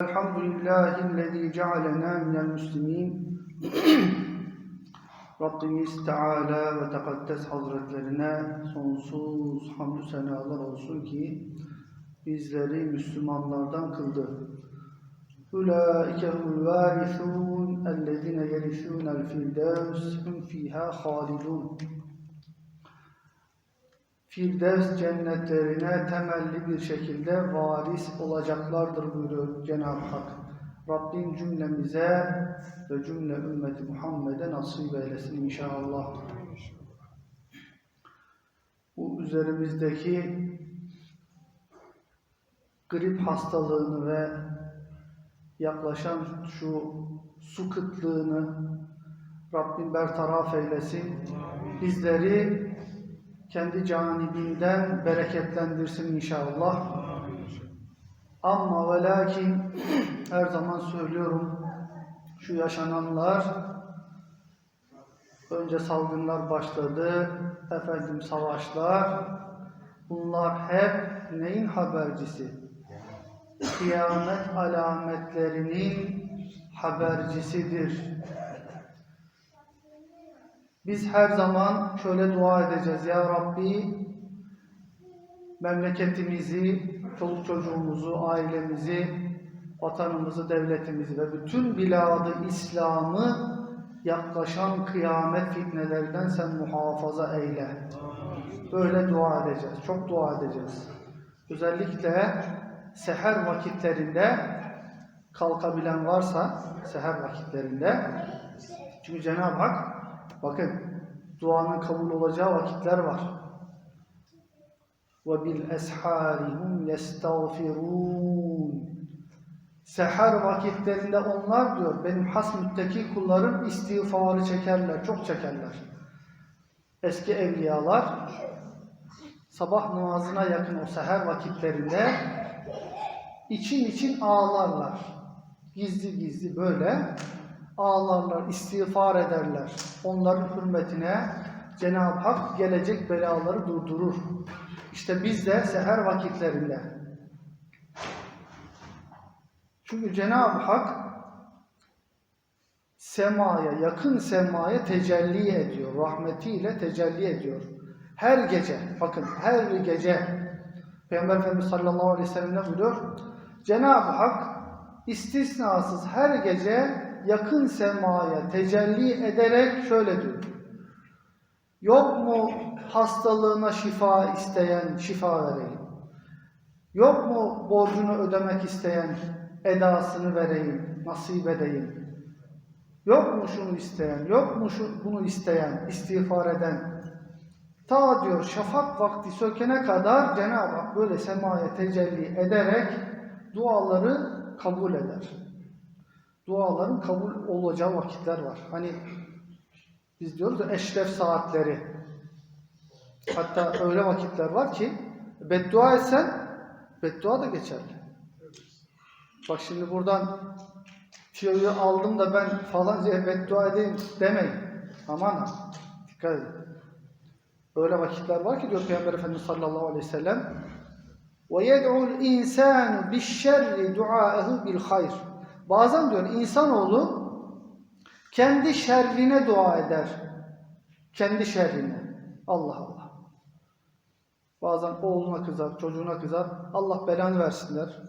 الحمد لله الذي جعلنا من المسلمين Rabbimiz Teala ve Tekaddes Hazretlerine sonsuz hamdü senalar olsun ki bizleri Müslümanlardan kıldı. Ulaike hul varithun ellezine yerithunel firdevs hum fiha halidun. Firdevs cennetlerine temelli bir şekilde varis olacaklardır buyuruyor Cenab-ı Hak. Rabbim cümlemize ve cümle ümmeti Muhammed'e nasip eylesin inşallah. Bu üzerimizdeki grip hastalığını ve yaklaşan şu su kıtlığını Rabbim bertaraf eylesin. Bizleri kendi canibinden bereketlendirsin inşallah. Ama ve lakin her zaman söylüyorum şu yaşananlar önce salgınlar başladı, efendim savaşlar bunlar hep neyin habercisi? Kıyamet alametlerinin habercisidir. Biz her zaman şöyle dua edeceğiz. Ya Rabbi memleketimizi, çoluk çocuğumuzu, ailemizi, vatanımızı, devletimizi ve bütün biladı İslam'ı yaklaşan kıyamet fitnelerinden sen muhafaza eyle. Böyle dua edeceğiz. Çok dua edeceğiz. Özellikle seher vakitlerinde kalkabilen varsa seher vakitlerinde çünkü Cenab-ı Hak Bakın duanın kabul olacağı vakitler var. Ve bil esharihum yestağfirun. Seher vakitlerinde onlar diyor benim has müttaki kullarım istiğfarı çekerler, çok çekerler. Eski evliyalar sabah namazına yakın o seher vakitlerinde için için ağlarlar. Gizli gizli böyle ağlarlar, istiğfar ederler. Onların hürmetine Cenab-ı Hak gelecek belaları durdurur. İşte biz de seher vakitlerinde. Çünkü Cenab-ı Hak semaya, yakın semaya tecelli ediyor. Rahmetiyle tecelli ediyor. Her gece, bakın her gece Peygamber Efendimiz sallallahu aleyhi ve sellem ne buyuruyor? Cenab-ı Hak istisnasız her gece yakın semaya tecelli ederek şöyle diyor. Yok mu hastalığına şifa isteyen şifa vereyim? Yok mu borcunu ödemek isteyen edasını vereyim, nasip edeyim? Yok mu şunu isteyen, yok mu şu, bunu isteyen, istiğfar eden? Ta diyor şafak vakti sökene kadar Cenab-ı Hak böyle semaya tecelli ederek duaları kabul eder Duaların kabul olacağı vakitler var. Hani biz diyoruz ya eşref saatleri. Hatta öyle vakitler var ki beddua etsen beddua da geçerli. Bak şimdi buradan tiyoyu aldım da ben falancaya beddua edeyim demeyin. Aman ha. Dikkat edin. Öyle vakitler var ki diyor Peygamber Efendimiz sallallahu aleyhi ve sellem وَيَدْعُ الْاِنْسَانُ بِالشَّرِّ دُعَاءَهُ بِالْخَيْرِ Bazen diyor insanoğlu kendi şerrine dua eder. Kendi şerrine. Allah Allah. Bazen oğluna kızar, çocuğuna kızar. Allah belanı versinler.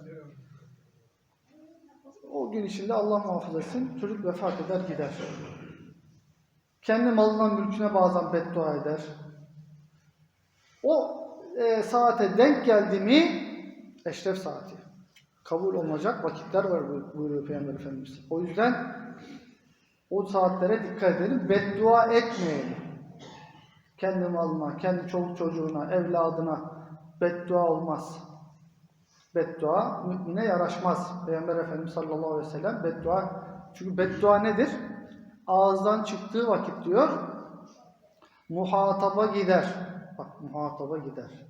O gün içinde Allah muhafaza etsin. Çocuk vefat eder gider. Kendi malından mülküne bazen beddua eder. O e, saate denk geldi mi eşref saati. Kabul olmayacak vakitler var buyuruyor Peygamber Efendimiz. O yüzden o saatlere dikkat edelim. Beddua etmeyelim. Kendi malına, kendi çoluk çocuğuna, evladına beddua olmaz. Beddua mümine yaraşmaz. Peygamber Efendimiz sallallahu aleyhi ve sellem beddua çünkü beddua nedir? Ağızdan çıktığı vakit diyor muhataba gider. Bak muhataba gider.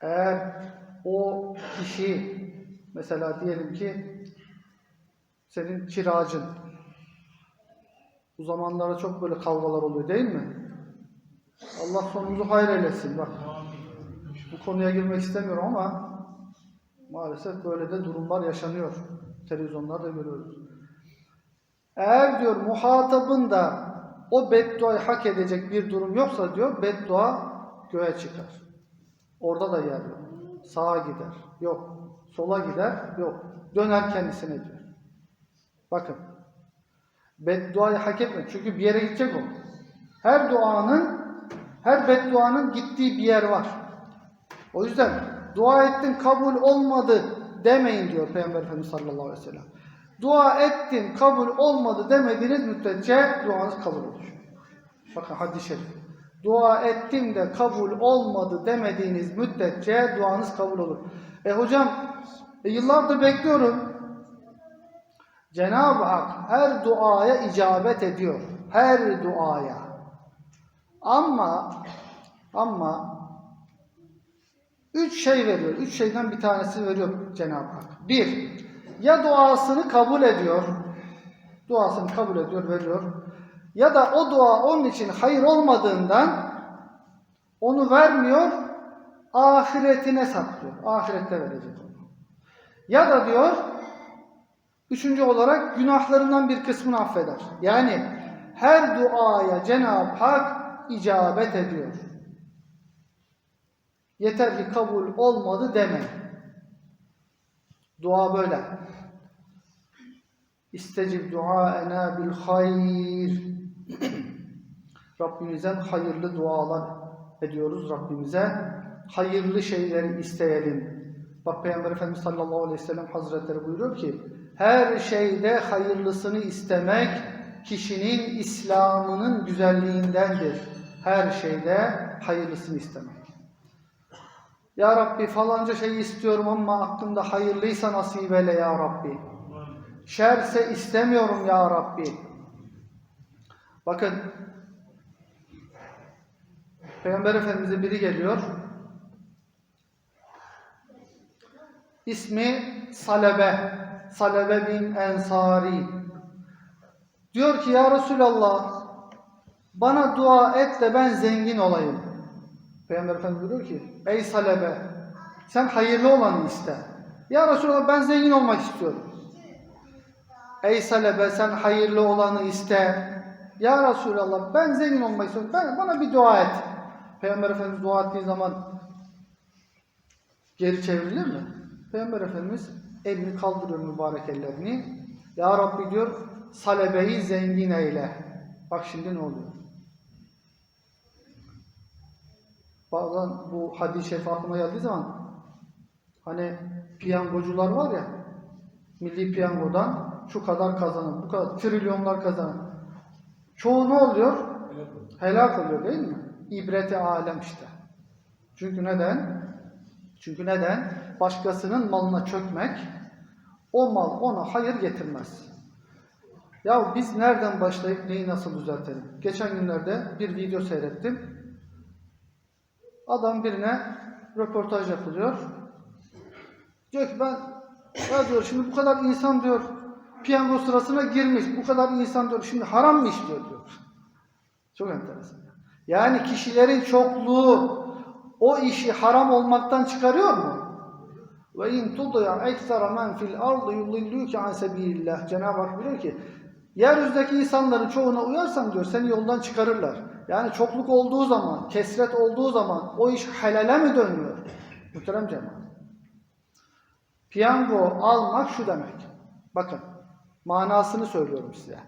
Eğer o kişi mesela diyelim ki senin kiracın bu zamanlarda çok böyle kavgalar oluyor değil mi? Allah sonumuzu hayır eylesin bak. Bu konuya girmek istemiyorum ama Maalesef böyle de durumlar yaşanıyor. Televizyonlarda görüyoruz. Eğer diyor muhatabın da o bedduayı hak edecek bir durum yoksa diyor beddua göğe çıkar. Orada da yer yok. Sağa gider. Yok. Sola gider. Yok. Döner kendisine diyor. Bakın. Bedduayı hak etme. Çünkü bir yere gidecek o. Her duanın, her bedduanın gittiği bir yer var. O yüzden dua ettin kabul olmadı demeyin diyor Peygamber Efendimiz sallallahu aleyhi ve sellem. Dua ettin kabul olmadı demediğiniz müddetçe duanız kabul olur. Bakın hadis-i şerif. Dua ettim de kabul olmadı demediğiniz müddetçe duanız kabul olur. E hocam e yıllardır bekliyorum. Cenab-ı Hak her duaya icabet ediyor. Her duaya. Ama ama üç şey veriyor. Üç şeyden bir tanesi veriyor Cenab-ı Hak. Bir, ya duasını kabul ediyor. Duasını kabul ediyor, veriyor. Ya da o dua onun için hayır olmadığından onu vermiyor, ahiretine saklıyor. Ahirette verecek onu. Ya da diyor, üçüncü olarak günahlarından bir kısmını affeder. Yani her duaya Cenab-ı Hak icabet ediyor. Yeter ki kabul olmadı deme. Dua böyle. İstecib duaena bil hayr. Rabbimizden hayırlı dualar ediyoruz Rabbimize. Hayırlı şeyleri isteyelim. Bak Peygamber Efendimiz sallallahu aleyhi ve sellem hazretleri buyuruyor ki her şeyde hayırlısını istemek kişinin İslam'ının güzelliğindendir. Her şeyde hayırlısını istemek. Ya Rabbi falanca şeyi istiyorum ama aklımda hayırlıysa nasip eyle ya Rabbi. Şerse istemiyorum ya Rabbi. Bakın Peygamber Efendimiz'e biri geliyor. İsmi Salebe. Salebe bin Ensari. Diyor ki ya Resulallah bana dua et de ben zengin olayım. Peygamber Efendimiz diyor ki ey Salebe sen hayırlı olanı iste. Ya Resulallah ben zengin olmak istiyorum. Ey Salebe sen hayırlı olanı iste. Ya Resulallah ben zengin olmak istiyorum. Ben, bana bir dua et. Peygamber Efendimiz dua ettiği zaman geri çevrilir mi? Peygamber Efendimiz elini kaldırıyor mübarek ellerini. Ya Rabbi diyor salebeyi zengin eyle. Bak şimdi ne oluyor? Bazen bu hadis-i şerif aklıma geldiği zaman hani piyangocular var ya milli piyangodan şu kadar kazanın, bu kadar trilyonlar kazanın. Çoğu ne oluyor? Helak oluyor değil mi? İbreti alem işte. Çünkü neden? Çünkü neden? Başkasının malına çökmek, o mal ona hayır getirmez. Ya biz nereden başlayıp neyi nasıl düzeltelim? Geçen günlerde bir video seyrettim. Adam birine röportaj yapılıyor. Diyor ki ben ya diyor şimdi bu kadar insan diyor piyango sırasına girmiş. Bu kadar insan diyor şimdi haram mı işliyor diyor. Çok enteresan. Yani kişilerin çokluğu o işi haram olmaktan çıkarıyor mu? Ve in tudya ekstra men fil ardı yudilluke an sebilillah. Cenab-ı Hak biliyor ki yeryüzündeki insanların çoğuna uyarsan diyor seni yoldan çıkarırlar. Yani çokluk olduğu zaman, kesret olduğu zaman o iş helale mi dönüyor? Muhterem cemaat. Piyango almak şu demek. Bakın manasını söylüyorum size.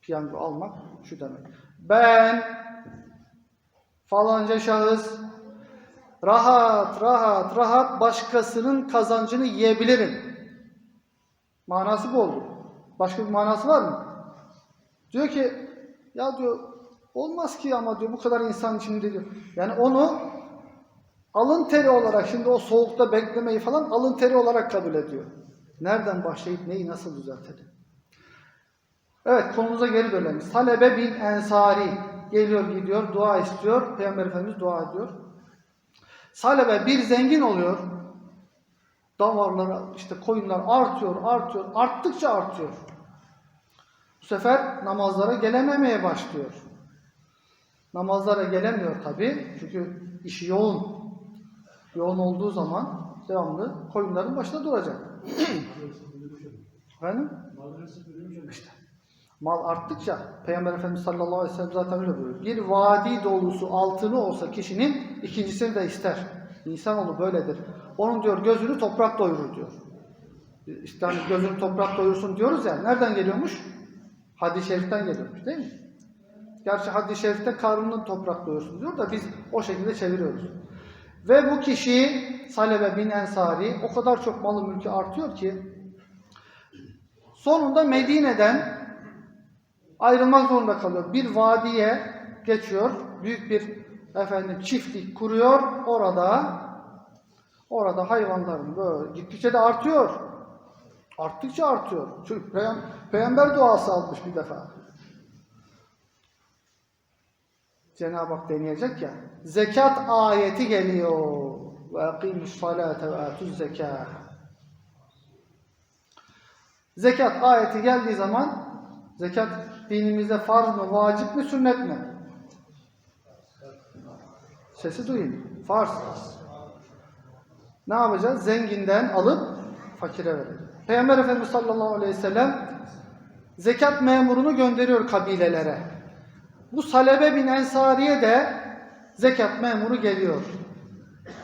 Piyango almak şu demek. Ben falanca şahıs rahat rahat rahat başkasının kazancını yiyebilirim. Manası bu oldu. Başka bir manası var mı? Diyor ki ya diyor olmaz ki ama diyor bu kadar insan içinde diyor. Yani onu alın teri olarak şimdi o soğukta beklemeyi falan alın teri olarak kabul ediyor. Nereden başlayıp neyi nasıl düzeltelim? Evet konumuza geri dönelim. Salebe bin Ensari geliyor gidiyor dua istiyor. Peygamber Efendimiz dua ediyor. Salebe bir zengin oluyor. Davarları işte koyunlar artıyor artıyor arttıkça artıyor. Bu sefer namazlara gelememeye başlıyor. Namazlara gelemiyor tabi çünkü işi yoğun. Yoğun olduğu zaman devamlı koyunların başında duracak. Efendim? İşte. Mal arttıkça Peygamber Efendimiz sallallahu aleyhi ve sellem zaten öyle buyuruyor. Bir vadi dolusu altını olsa kişinin ikincisini de ister. İnsanoğlu böyledir. Onun diyor gözünü toprak doyurur diyor. İşte hani gözünü toprak doyursun diyoruz ya. Nereden geliyormuş? Hadis-i şeriften geliyormuş değil mi? Gerçi hadis-i şerifte karnının toprak doyursun diyor da biz o şekilde çeviriyoruz. Ve bu kişi Salebe bin Ensari o kadar çok malı mülkü artıyor ki sonunda Medine'den ayrılmak zorunda kalıyor. Bir vadiye geçiyor. Büyük bir efendim çiftlik kuruyor. Orada orada hayvanların böyle gittikçe de artıyor. Arttıkça artıyor. Çünkü peyam- peygamber duası almış bir defa. Cenab-ı Hak deneyecek ya. Zekat ayeti geliyor. Ve akimus salate ve atuz zekâh. Zekat ayeti geldiği zaman zekat dinimizde farz mı, vacip mi, sünnet mi? Sesi duyun. Farz. Ne yapacağız? Zenginden alıp fakire vereceğiz. Peygamber Efendimiz sallallahu aleyhi ve sellem zekat memurunu gönderiyor kabilelere. Bu Salebe bin Ensari'ye de zekat memuru geliyor.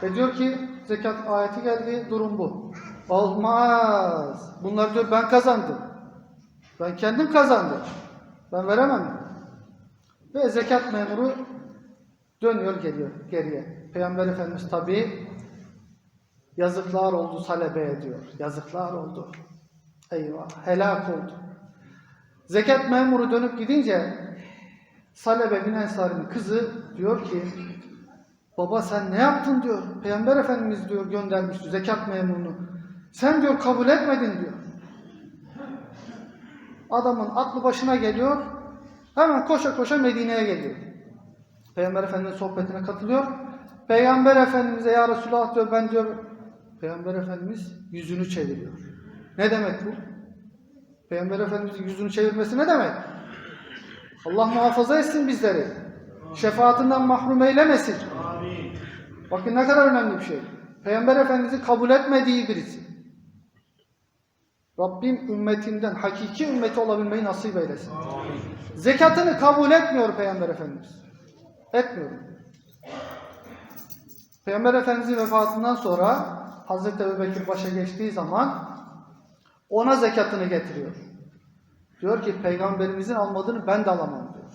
Ve diyor ki zekat ayeti geldi, durum bu. Olmaz. Bunlar diyor ben kazandım. Ben kendim kazandım. Ben veremem. Ve zekat memuru dönüyor geliyor geriye. Peygamber Efendimiz tabi yazıklar oldu Salebe'ye diyor. Yazıklar oldu. Eyvah helak oldu. Zekat memuru dönüp gidince Salebe bin Ensari'nin kızı diyor ki baba sen ne yaptın diyor. Peygamber Efendimiz diyor göndermiş zekat memurunu. Sen diyor kabul etmedin diyor. Adamın aklı başına geliyor. Hemen koşa koşa Medine'ye geliyor. Peygamber Efendimiz'in sohbetine katılıyor. Peygamber Efendimiz'e ya Resulallah diyor ben diyor Peygamber Efendimiz yüzünü çeviriyor. Ne demek bu? Peygamber Efendimiz'in yüzünü çevirmesi ne demek? Allah muhafaza etsin bizleri. Şefaatinden mahrum eylemesin. Bakın ne kadar önemli bir şey. Peygamber Efendimiz'i kabul etmediği birisi. Rabbim ümmetinden hakiki ümmeti olabilmeyi nasip eylesin. Zekatını kabul etmiyor Peygamber Efendimiz. Etmiyor. Peygamber Efendimiz'in vefatından sonra Hazreti Ebubekir başa geçtiği zaman ona zekatını getiriyor. Diyor ki peygamberimizin almadığını ben de alamam diyor.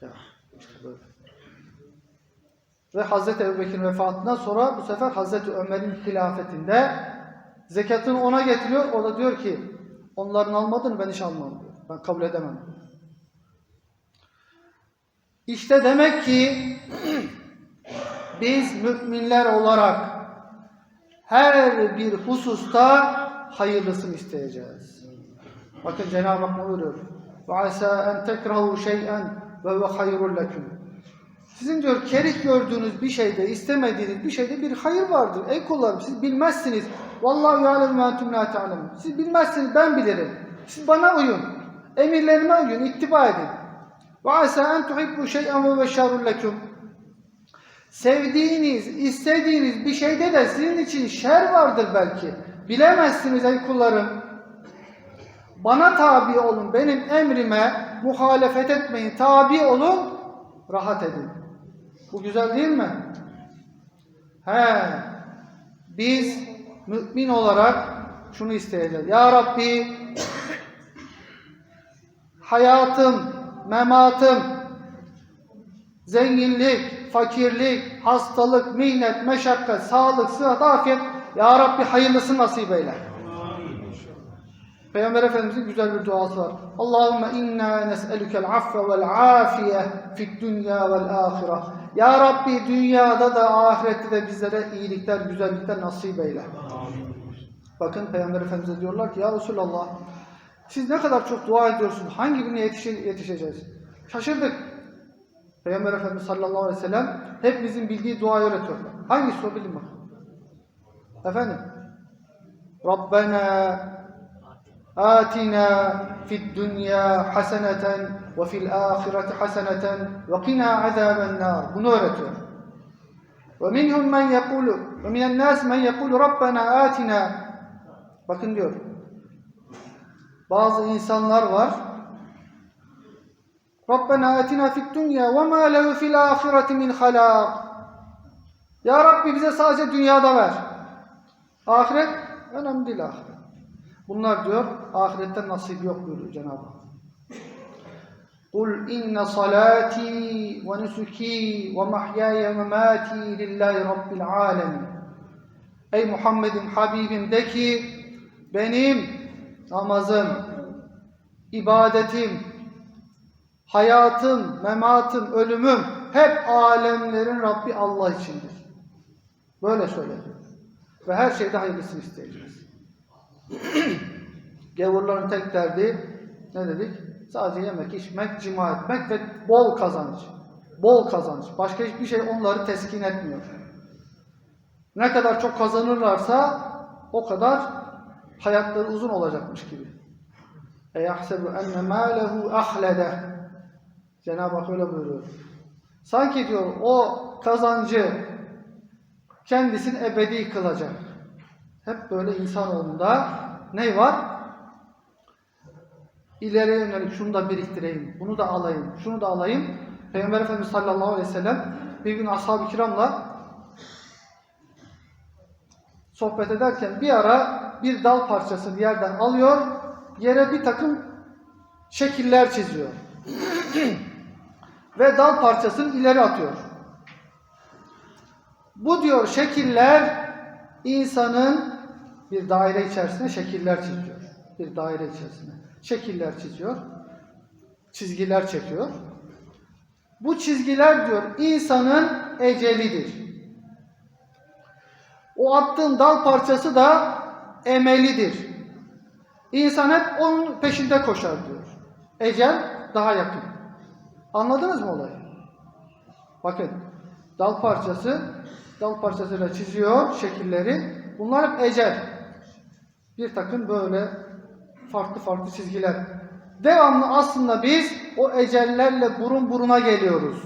Ya, işte böyle. Ve Hazreti Ebubekir'in vefatından sonra bu sefer Hazreti Ömer'in hilafetinde zekatını ona getiriyor. O da diyor ki onların almadığını ben hiç almam diyor. Ben kabul edemem diyor. İşte demek ki biz müminler olarak her bir hususta hayırlısını isteyeceğiz. Bakın Cenab-ı Hak ne buyuruyor? وَعَسَى اَنْ تَكْرَهُ شَيْئًا وَهُوَ خَيْرٌ لَكُمْ Sizin diyor kerih gördüğünüz bir şeyde, istemediğiniz bir şeyde bir hayır vardır. Ey kullarım siz bilmezsiniz. Vallahi ya'lem ve entum la. Siz bilmezsiniz ben bilirim. Siz bana uyun. Emirlerime uyun, ittiba edin. Ve asa en tuhibbu şey'en ve şerrun lekum. Sevdiğiniz, istediğiniz bir şeyde de sizin için şer vardır belki. Bilemezsiniz ey kullarım. Bana tabi olun, benim emrime muhalefet etmeyin, tabi olun, rahat edin. Bu güzel değil mi? He, biz mümin olarak şunu isteyeceğiz. Ya Rabbi, hayatım, mematım, zenginlik, fakirlik, hastalık, mihnet, meşakkat, sağlık, sıhhat, afiyet, Ya Rabbi hayırlısı nasip eyle. Peygamber Efendimizin güzel bir duası var. Allahümme inna nes'elükel affe vel afiye fid dünya vel ahire. Ya Rabbi dünyada da ahirette de bizlere iyilikler, güzellikler nasip eyle. Bakın Peygamber Efendimiz'e diyorlar ki ya Resulallah siz ne kadar çok dua ediyorsunuz. Hangi birine yetişe, yetişeceğiz? Şaşırdık. Peygamber Efendimiz sallallahu aleyhi ve sellem hepimizin bildiği duayı öğretiyor. Hangisi o bilin bakalım. Efendim. Rabbena atina fid dünya haseneten ve fil ahireti haseneten ve qina azaben nar. Bunu öğretiyor. وَمِنْهُمْ مَنْ يَقُولُ وَمِنَ النَّاسِ مَنْ يَقُولُ رَبَّنَا آتِنَا Bakın diyor. Bazı insanlar var. Rabbena atina fid dunya ve ma lehu fil ahireti min halak. Ya Rabbi bize sadece dünyada ver. Ahiret önemli değil ahiret. Bunlar diyor ahirette nasip yok buyuruyor Cenab-ı Hak. قل إن صلاتي ونسكي ومحياي ومماتي لله رب العالمين Ey Muhammed'im, Habibim de ki benim namazım, ibadetim, hayatım, mematım, ölümüm hep alemlerin Rabbi Allah içindir. Böyle söyledi. Ve her şeyde hayırlısını isteyeceğiz. Gavurların tek derdi ne dedik? Sadece yemek, içmek, cima etmek ve bol kazanç. Bol kazanç. Başka hiçbir şey onları teskin etmiyor. Ne kadar çok kazanırlarsa o kadar hayatları uzun olacakmış gibi. Yahsebu enne mâlehu ahlede. Cenab-ı Hak öyle buyuruyor. Sanki diyor o kazancı kendisini ebedi kılacak. Hep böyle insanoğlunda ne var? İleriye yönelik şunu da biriktireyim, bunu da alayım, şunu da alayım. Peygamber Efendimiz sallallahu aleyhi ve sellem bir gün ashab-ı kiramla sohbet ederken bir ara bir dal parçasını yerden alıyor, yere bir takım şekiller çiziyor. Ve dal parçasını ileri atıyor. Bu diyor şekiller insanın bir daire içerisinde şekiller çiziyor. Bir daire içerisinde şekiller çiziyor. Çizgiler çekiyor. Bu çizgiler diyor insanın ecelidir. O attığın dal parçası da emelidir. İnsan hep onun peşinde koşar diyor. Ecel daha yakın. Anladınız mı olayı? Bakın dal parçası dal parçasıyla çiziyor şekilleri. Bunlar hep ecel. Bir takım böyle farklı farklı çizgiler. Devamlı aslında biz o ecellerle burun buruna geliyoruz.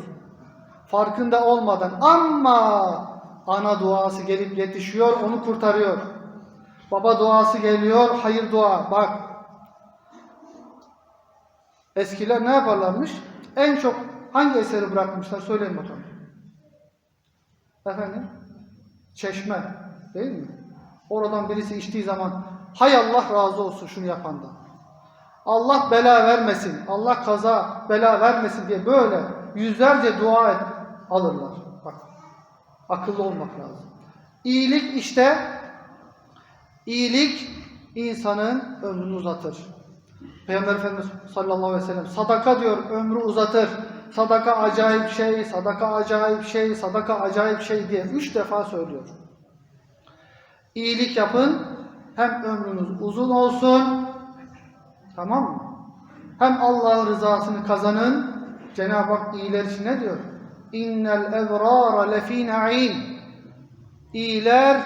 Farkında olmadan ama ana duası gelip yetişiyor, onu kurtarıyor. Baba duası geliyor, hayır dua. Bak. Eskiler ne yaparlarmış? En çok hangi eseri bırakmışlar? Söyleyin bakalım. Efendim? Çeşme. Değil mi? Oradan birisi içtiği zaman hay Allah razı olsun şunu yapandan. Allah bela vermesin, Allah kaza bela vermesin diye böyle yüzlerce dua et, alırlar. Bak, akıllı olmak lazım. İyilik işte, iyilik insanın ömrünü uzatır. Peygamber Efendimiz sallallahu aleyhi ve sellem sadaka diyor ömrü uzatır. Sadaka acayip şey, sadaka acayip şey, sadaka acayip şey diye üç defa söylüyor. İyilik yapın, hem ömrünüz uzun olsun, tamam mı? Hem Allah'ın rızasını kazanın. Cenab-ı Hak iyiler için ne diyor? İnnel evrara lefî na'im. İyiler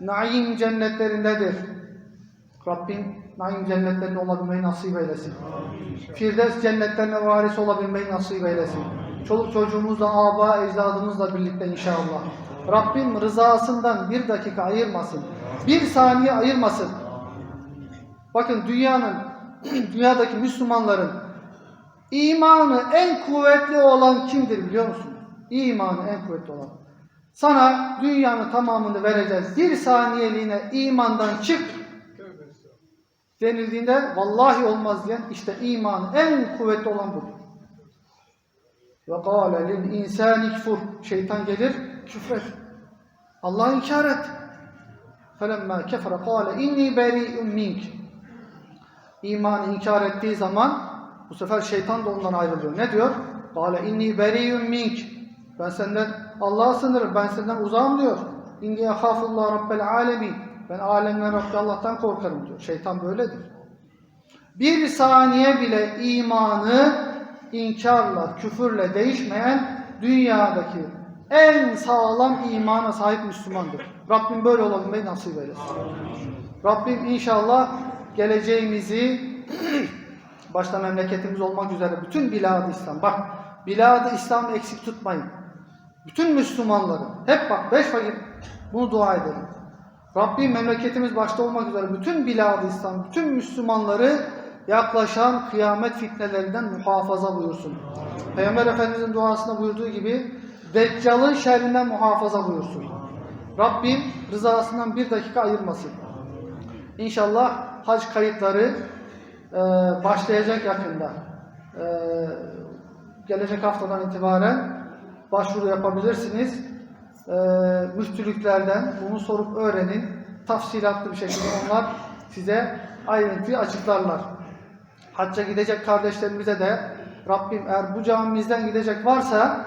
naim cennetlerindedir. Rabbim naim cennetlerinde olabilmeyi nasip eylesin. Firdevs cennetlerine varis olabilmeyi nasip eylesin. Çoluk çocuğumuzla, aba, ecdadımızla birlikte inşallah. Rabbim rızasından bir dakika ayırmasın. Bir saniye ayırmasın. Bakın dünyanın, dünyadaki Müslümanların imanı en kuvvetli olan kimdir biliyor musun? İmanı en kuvvetli olan. Sana dünyanın tamamını vereceğiz. Bir saniyeliğine imandan çık denildiğinde vallahi olmaz diyen işte imanı en kuvvetli olan budur. Ve kâle lil insâni kfur. Şeytan gelir, küfret. Allah'ı inkar et. فَلَمَّا كَفَرَ قَالَ اِنِّي بَرِيءٌ مِنْكِ İmanı inkar ettiği zaman bu sefer şeytan da ondan ayrılıyor. Ne diyor? قَالَ اِنِّي بَرِيءٌ مِنْكِ Ben senden Allah'a sınırım, ben senden uzağım diyor. اِنِّي اَخَافُ اللّٰهَ رَبَّ الْعَالَمِينَ Ben alemden Rabbi Allah'tan korkarım diyor. Şeytan böyledir. Bir saniye bile imanı inkarla, küfürle değişmeyen dünyadaki en sağlam imana sahip Müslümandır. Rabbim böyle olabilmeyi nasip eylesin. Rabbim inşallah geleceğimizi başta memleketimiz olmak üzere bütün bilad-ı İslam. Bak bilad-ı İslam eksik tutmayın. Bütün Müslümanları, hep bak beş vakit bunu dua edelim. Rabbim memleketimiz başta olmak üzere bütün bilad İslam, bütün Müslümanları yaklaşan kıyamet fitnelerinden muhafaza buyursun. Peygamber Efendimizin duasında buyurduğu gibi Deccal'ın şerrinden muhafaza buyursun. Rabbim rızasından bir dakika ayırmasın. İnşallah hac kayıtları e, başlayacak yakında. E, gelecek haftadan itibaren başvuru yapabilirsiniz. E, müftülüklerden bunu sorup öğrenin. Tafsilatlı bir şekilde onlar size ayrıntıyı açıklarlar. Hacca gidecek kardeşlerimize de Rabbim eğer bu camimizden gidecek varsa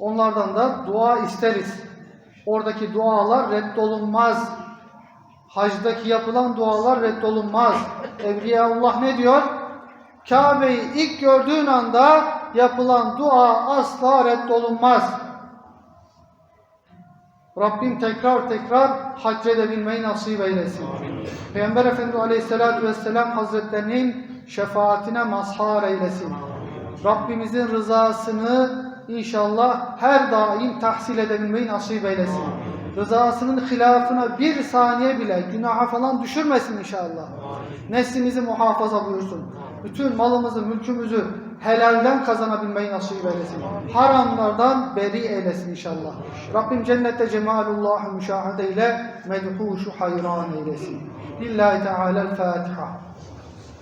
onlardan da dua isteriz. Oradaki dualar reddolunmaz. Hacdaki yapılan dualar reddolunmaz. Evliyaullah ne diyor? Kabe'yi ilk gördüğün anda yapılan dua asla reddolunmaz. Rabbim tekrar tekrar hac edebilmeyi nasip eylesin. Peygamber Efendimiz Aleyhisselatü Vesselam Hazretlerinin şefaatine mazhar eylesin. Rabbimizin rızasını inşallah her daim tahsil edebilmeyi nasip eylesin. Rızasının hilafına bir saniye bile günaha falan düşürmesin inşallah. Neslimizi muhafaza buyursun. Bütün malımızı, mülkümüzü helalden kazanabilmeyi nasip eylesin. Haramlardan beri eylesin inşallah. Rabbim cennette cemalullah müşahede ile medhuşu hayran eylesin. Lillahi Teala'l Fatiha.